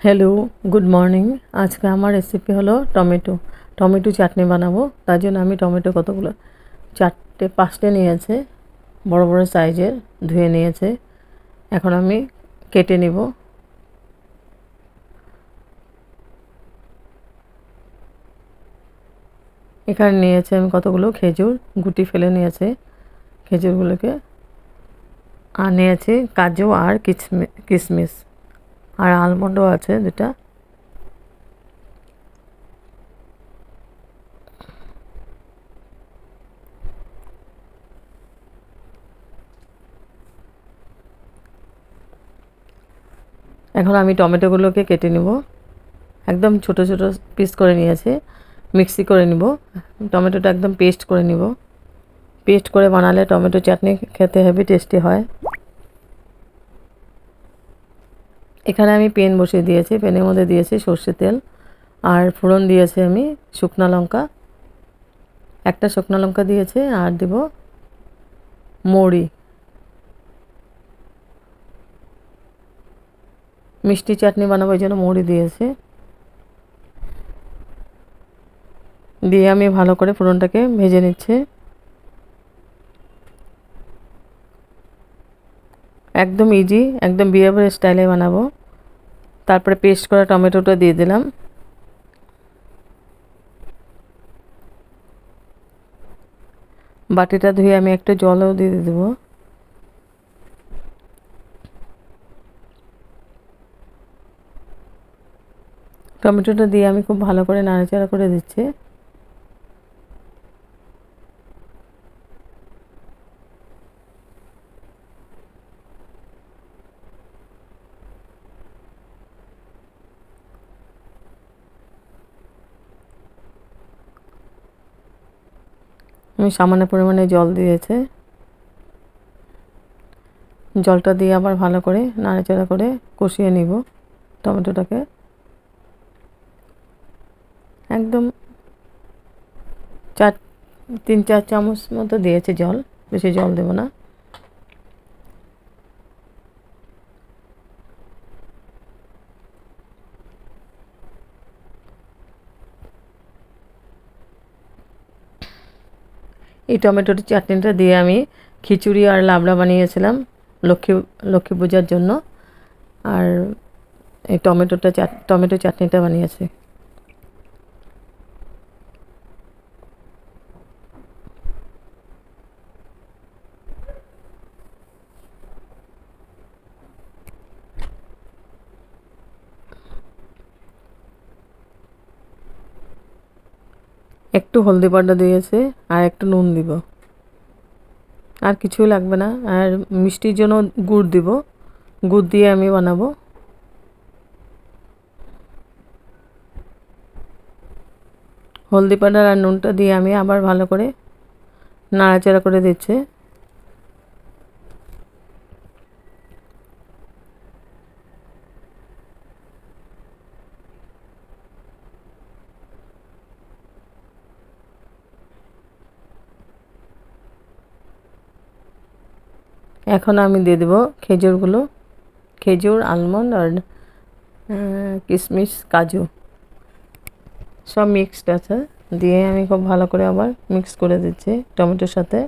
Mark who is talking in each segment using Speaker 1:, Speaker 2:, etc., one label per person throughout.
Speaker 1: Hello good morning আজকে আমার recipe হলো টমেটো। টমেটো চাটনি বানাবো। তার জন্য আমি টমেটো কতগুলো? চারটে, পাঁচটে নিয়েছে। বড় বড় সাইজের ধুয়ে নিয়েছে। এখন আমি কেটে নিব। এখানে নিয়েছে আমি কতগুলো? খেজুর। গুটি ফেলে নিয়েছে। খেজুরগুলোকে আর নিয়েছি কাজু আর কিচমি কিশমিশ আর আলমন্ডও আছে দুটা এখন আমি টমেটোগুলোকে কেটে নিব। একদম ছোট ছোট পিস করে নিয়েছি মিক্সি করে নিব। টমেটোটা একদম পেস্ট করে নিব। পেস্ট করে বানালে টমেটো চাটনি খেতে হেভি টেস্টি হয়। এখানে আমি পেন বসিয়ে দিয়েছি, পেনের মধ্যে দিয়েছি সর্ষে তেল, আর ফোড়ন দিয়েছি আমি শুকনা লঙ্কা। একটা শুকনো লঙ্কা দিয়েছে, আর দেব মৌরি। মিষ্টি চাটনি বানাবো জন্য মৌরি দিয়েছে। দিয়ে আমি ভালো করে ফোড়নটাকে ভেজে নিচ্ছে। একদম ইজি একদম বিয়েবাড়ির স্টাইলে বানাবো। তারপরে পেস্ট করা টমেটোটা দিয়ে দিলাম। বাটিটা ধুয়ে আমি একটু জলও দিয়ে দেবো। টমেটোটা দিয়ে আমি খুব ভালো করে নাড়াচাড়া করে দিচ্ছি। আমি সামান্য পরিমাণে জল দিয়েছে। জলটা দিয়ে আবার ভালো করে নাড়াচাড়া করে কষিয়ে নিব টমেটোটাকে। একদম চার, তিন, চার চামচ মতো দিয়েছে জল, বেশি জল দেবো না। এই টমেটোর চাটনিটা দিয়ে আমি খিচুড়ি আর লাবড়া বানিয়েছিলাম লক্ষ্মী লক্ষ্মী পূজার জন্য। আর এই টমেটোটা চাট, টমেটো চাটনিটা বানিয়েছি। একটু হলদি পাউডার দিয়েছে আর একটু নুন দিব। আর কিছুই লাগবে না, আর মিষ্টির জন্য গুড় দিব। গুড় দিয়ে আমি বানাবো। হলদি পাউডার আর নুনটা দিয়ে আমি আবার ভালো করে নাড়াচাড়া করে দিচ্ছে। এখন আমি দিয়ে দেবো খেজুরগুলো। খেজুর আলমন্ড আর কিশমিশ, কাজু। সব মিক্সড আছে। দিয়ে আমি খুব ভালো করে আবার মিক্স করে দিচ্ছি টমেটোর সাথে।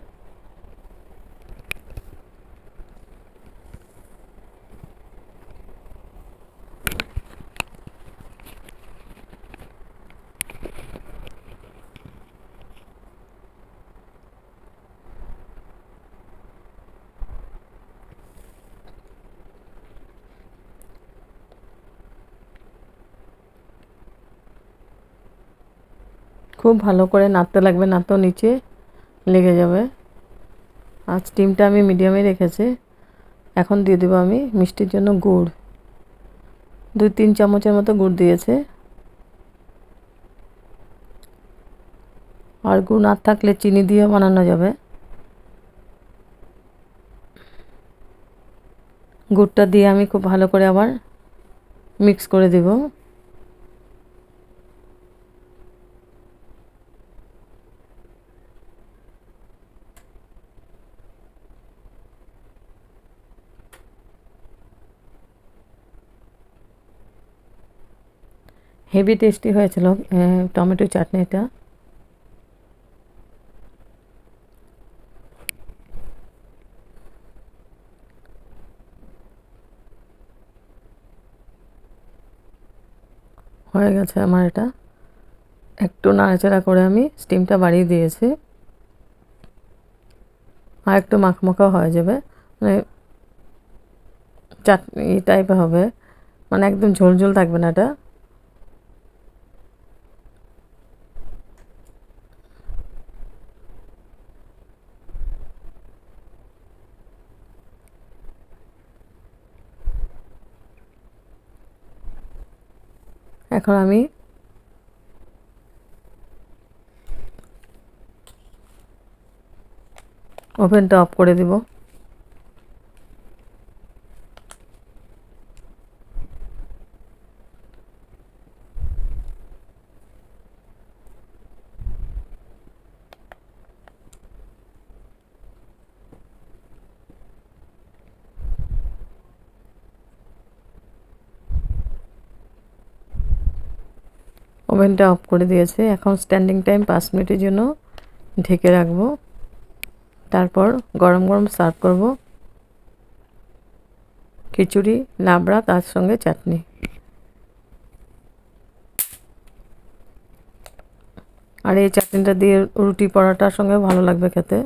Speaker 1: খুব ভালো করে নাড়তে লাগবে না তো নিচে লেগে যাবে। আর স্টিমটা আমি মিডিয়ামে রেখেছি। এখন দিয়ে দেবো আমি মিষ্টির জন্য গুড়। দুই, তিন চামচের মতো গুড় দিয়েছে। আর গুড় না থাকলে চিনি দিয়ে বানানো যাবে। গুড়টা দিয়ে আমি খুব ভালো করে আবার মিক্স করে দেবো। হেভি টেস্টি হয়েছিল টমেটো চাটনিটা হয়ে গেছে আমার এটা। একটু নাড়াচাড়া করে আমি স্টিমটা বাড়িয়ে দিয়েছি। আর একটু মাখমাখা হয়ে যাবে। মানে চাটনি টাইপের হবে। মানে একদম ঝোল ঝোল থাকবে না এটা। এখন আমি ওভেনটা অফ করে দিব। ওভেনটা অফ করে দিয়েছে। এখন স্ট্যান্ডিং টাইম পাঁচ মিনিটের জন্য ঢেকে রাখব। তারপর গরম গরম সার্ভ করব খিচুড়ি, লাবড়া, তার সঙ্গে চাটনি। আর এই চাটনিটা দিয়ে রুটি পরোটার সঙ্গে ভালো লাগবে খেতে।